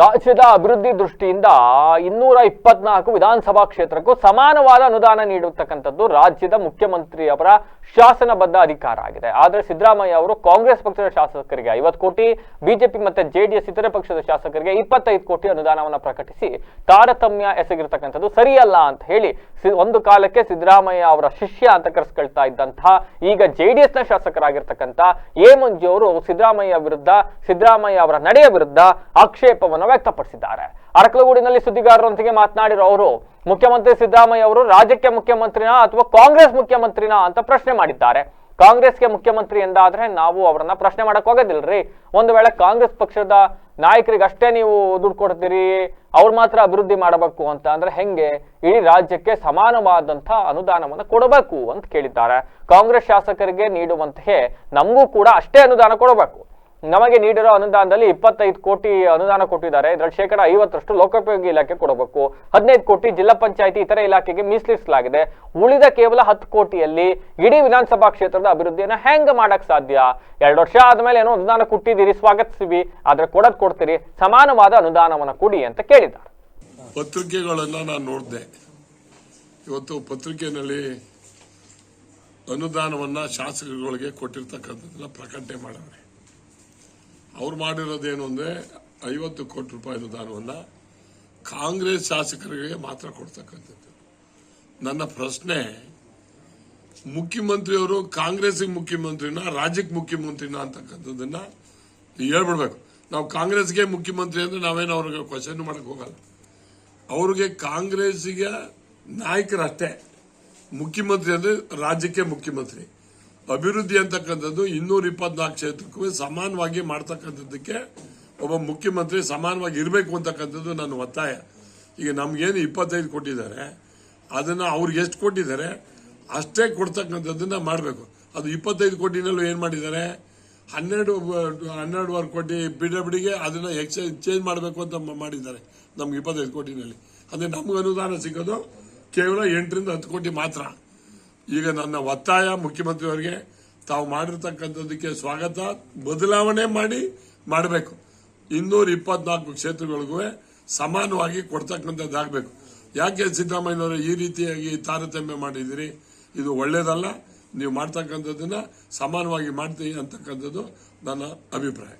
ರಾಜ್ಯದ ಅಭಿವೃದ್ಧಿ ದೃಷ್ಟಿಯಿಂದ ಇನ್ನೂರ ಇಪ್ಪತ್ನಾಲ್ಕು ವಿಧಾನಸಭಾ ಕ್ಷೇತ್ರಕ್ಕೂ ಸಮಾನವಾದ ಅನುದಾನ ನೀಡತಕ್ಕಂಥದ್ದು ರಾಜ್ಯದ ಮುಖ್ಯಮಂತ್ರಿಯವರ ಶಾಸನಬದ್ಧ ಅಧಿಕಾರ ಆಗಿದೆ. ಆದರೆ ಸಿದ್ದರಾಮಯ್ಯ ಅವರು ಕಾಂಗ್ರೆಸ್ ಪಕ್ಷದ ಶಾಸಕರಿಗೆ ಐವತ್ತು ಕೋಟಿ, ಬಿಜೆಪಿ ಮತ್ತೆ ಜೆಡಿಎಸ್ ಇತರೆ ಪಕ್ಷದ ಶಾಸಕರಿಗೆ ಇಪ್ಪತ್ತೈದು ಕೋಟಿ ಅನುದಾನವನ್ನು ಪ್ರಕಟಿಸಿ ತಾರತಮ್ಯ ಎಸಗಿರ್ತಕ್ಕಂಥದ್ದು ಸರಿಯಲ್ಲ ಅಂತ ಹೇಳಿ ಒಂದು ಕಾಲಕ್ಕೆ ಸಿದ್ದರಾಮಯ್ಯ ಅವರ ಶಿಷ್ಯ ಅಂತ ಕರೆಸ್ಕೊಳ್ತಾ ಇದ್ದಂತಹ ಈಗ ಜೆಡಿಎಸ್ನ ಶಾಸಕರಾಗಿರ್ತಕ್ಕಂಥ ಎ ಮಂಜು ಅವರು ಸಿದ್ದರಾಮಯ್ಯ ವಿರುದ್ಧ, ಸಿದ್ದರಾಮಯ್ಯ ಅವರ ನಡೆಯ ವಿರುದ್ಧ ಆಕ್ಷೇಪವನ್ನು ವ್ಯಕ್ತಪಡಿಸಿದ್ದಾರೆ. ಅರಕಲಗೂಡಿನಲ್ಲಿ ಸುದ್ದಿಗಾರರೊಂದಿಗೆ ಮಾತನಾಡಿರೋ ಅವರು, ಮುಖ್ಯಮಂತ್ರಿ ಸಿದ್ದರಾಮಯ್ಯ ಅವರು ರಾಜ್ಯಕ್ಕೆ ಮುಖ್ಯಮಂತ್ರಿನ ಅಥವಾ ಕಾಂಗ್ರೆಸ್ ಮುಖ್ಯಮಂತ್ರಿನ ಅಂತ ಪ್ರಶ್ನೆ ಮಾಡಿದ್ದಾರೆ. ಕಾಂಗ್ರೆಸ್ಗೆ ಮುಖ್ಯಮಂತ್ರಿ ಎಂದಾದ್ರೆ ನಾವು ಅವರನ್ನ ಪ್ರಶ್ನೆ ಮಾಡಕ್ ಹೋಗೋದಿಲ್ರಿ. ಒಂದು ವೇಳೆ ಕಾಂಗ್ರೆಸ್ ಪಕ್ಷದ ನಾಯಕರಿಗೆ ಅಷ್ಟೇ ನೀವು ದುಡ್ಡು ಕೊಡ್ತೀರಿ, ಅವ್ರು ಮಾತ್ರ ಅಭಿವೃದ್ಧಿ ಮಾಡಬೇಕು ಅಂತ ಅಂದ್ರೆ ಹೆಂಗೆ? ಇಡೀ ರಾಜ್ಯಕ್ಕೆ ಸಮಾನವಾದಂಥ ಅನುದಾನವನ್ನು ಕೊಡಬೇಕು ಅಂತ ಕೇಳಿದ್ದಾರೆ. ಕಾಂಗ್ರೆಸ್ ಶಾಸಕರಿಗೆ ನೀಡುವಂತೆಯೇ ನಮಗೂ ಕೂಡ ಅಷ್ಟೇ ಅನುದಾನ ಕೊಡಬೇಕು. ನಮಗೆ ನೀಡಿರೋ ಅನುದಾನದಲ್ಲಿ ಇಪ್ಪತ್ತೈದು ಕೋಟಿ ಅನುದಾನ ಕೊಟ್ಟಿದ್ದಾರೆ. ಇದರಲ್ಲಿ ಶೇಕಡ ಐವತ್ತರಷ್ಟು ಲೋಕೋಪಯೋಗಿ ಇಲಾಖೆ ಕೊಡಬೇಕು. ಹದಿನೈದು ಕೋಟಿ ಜಿಲ್ಲಾ ಪಂಚಾಯಿತಿ ಇತರ ಇಲಾಖೆಗೆ ಮೀಸಲಿಸಲಾಗಿದೆ. ಉಳಿದ ಕೇವಲ ಹತ್ತು ಕೋಟಿಯಲ್ಲಿ ಇಡೀ ವಿಧಾನಸಭಾ ಕ್ಷೇತ್ರದ ಅಭಿವೃದ್ಧಿಯನ್ನು ಹೆಂಗ್ ಮಾಡಕ್ ಸಾಧ್ಯ? ಎರಡು ವರ್ಷ ಆದ್ಮೇಲೆ ಏನೋ ಅನುದಾನ ಕೊಟ್ಟಿದ್ದೀರಿ ಸ್ವಾಗತಿಸಿವಿ ಆದ್ರೆ ಕೊಡದ್ ಕೊಡ್ತೀರಿ. ಸಮಾನವಾದ ಅನುದಾನವನ್ನು ಕೊಡಿ ಅಂತ ಕೇಳಿದ್ದಾರೆ. ಪತ್ರಿಕೆಗಳನ್ನ ನಾನು ನೋಡಿದೆ. ಇವತ್ತು ಪತ್ರಿಕೆಯಲ್ಲಿ ಅನುದಾನವನ್ನ ಶಾಸಕರುಗಳಿಗೆ ಕೊಟ್ಟಿರ್ತಕ್ಕಂಥದ್ದನ್ನ ಪ್ರಕಟಣೆ ಮಾಡವ್ರೆ. ಅವ್ರು ಮಾಡಿರೋದೇನು ಅಂದ್ರೆ ಐವತ್ತು ಕೋಟಿ ರೂಪಾಯಿ ಅನುದಾನವನ್ನ ಕಾಂಗ್ರೆಸ್ ಶಾಸಕರಿಗೆ ಮಾತ್ರ ಕೊಡ್ತಕ್ಕಂಥದ್ದು. ನನ್ನ ಪ್ರಶ್ನೆ, ಮುಖ್ಯಮಂತ್ರಿಯವರು ಕಾಂಗ್ರೆಸ್ಗೆ ಮುಖ್ಯಮಂತ್ರಿನ, ರಾಜ್ಯಕ್ಕೆ ಮುಖ್ಯಮಂತ್ರಿನ ಅಂತಕ್ಕಂಥದ್ದನ್ನ ಹೇಳ್ಬಿಡ್ಬೇಕು. ನಾವು ಕಾಂಗ್ರೆಸ್ಗೆ ಮುಖ್ಯಮಂತ್ರಿ ಅಂದ್ರೆ ನಾವೇನು ಅವ್ರಿಗೆ ಕ್ವಶನ್ ಮಾಡಕ್ ಹೋಗಲ್ಲ. ಅವ್ರಿಗೆ ಕಾಂಗ್ರೆಸ್ಗೆ ನಾಯಕರಷ್ಟೇ. ಮುಖ್ಯಮಂತ್ರಿ ಅಂದ್ರೆ ರಾಜ್ಯಕ್ಕೆ ಮುಖ್ಯಮಂತ್ರಿ. ಅಭಿವೃದ್ಧಿ ಅಂತಕ್ಕಂಥದ್ದು ಇನ್ನೂರ ಇಪ್ಪತ್ನಾಲ್ಕು ಕ್ಷೇತ್ರಕ್ಕೂ ಸಮಾನವಾಗಿ ಮಾಡ್ತಕ್ಕಂಥದ್ದಕ್ಕೆ ಒಬ್ಬ ಮುಖ್ಯಮಂತ್ರಿ ಸಮಾನವಾಗಿ ಇರಬೇಕು ಅಂತಕ್ಕಂಥದ್ದು ನನ್ನ ಒತ್ತಾಯ. ಈಗ ನಮ್ಗೇನು ಇಪ್ಪತ್ತೈದು ಕೊಟ್ಟಿದ್ದಾರೆ, ಅದನ್ನ ಅವ್ರಿಗೆ ಎಷ್ಟು ಕೊಟ್ಟಿದ್ದಾರೆ ಅಷ್ಟೇ ಕೊಡ್ತಕ್ಕಂಥದ್ದನ್ನ ಮಾಡಬೇಕು. ಅದು ಇಪ್ಪತ್ತೈದು ಕೋಟಿನಲ್ಲೂ ಏನು ಮಾಡಿದ್ದಾರೆ? ಹನ್ನೆರಡು, ಹನ್ನೆರಡುವರೆ ಕೋಟಿ ಬಿ ಬಿಡಿಗೆ ಅದನ್ನ ಎಕ್ಸ್ಚೇಂಜ್ ಚೇಂಜ್ ಮಾಡಬೇಕು ಅಂತ ಮಾಡಿದ್ದಾರೆ ನಮ್ಗೆ ಇಪ್ಪತ್ತೈದು ಕೋಟಿನಲ್ಲಿ. ಅಂದರೆ ನಮ್ಗೆ ಅನುದಾನ ಸಿಗೋದು ಕೇವಲ ಎಂಟರಿಂದ ಹತ್ತು ಕೋಟಿ ಮಾತ್ರ. ಈಗ ನನ್ನ ಒತ್ತಾಯ ಮುಖ್ಯಮಂತ್ರಿಯವರಿಗೆ ತಾವು ಮಾಡಿರ್ತಕ್ಕಂಥದ್ದಕ್ಕೆ ಸ್ವಾಗತ, ಬದಲಾವಣೆ ಮಾಡಿ ಮಾಡಬೇಕು. ಇನ್ನೂರ ಇಪ್ಪತ್ನಾಲ್ಕು ಕ್ಷೇತ್ರಗಳಿಗೂ ಸಮಾನವಾಗಿ ಕೊಡ್ತಕ್ಕಂಥದ್ದಾಗಬೇಕು. ಯಾಕೆ ಸಿದ್ದರಾಮಯ್ಯನವರು ಈ ರೀತಿಯಾಗಿ ತಾರತಮ್ಯ ಮಾಡಿದಿರಿ ಇದು ಒಳ್ಳೇದಲ್ಲ. ನೀವು ಮಾಡ್ತಕ್ಕಂಥದ್ದನ್ನು ಸಮಾನವಾಗಿ ಮಾಡ್ತೀವಿ ಅಂತಕ್ಕಂಥದ್ದು ನನ್ನ ಅಭಿಪ್ರಾಯ.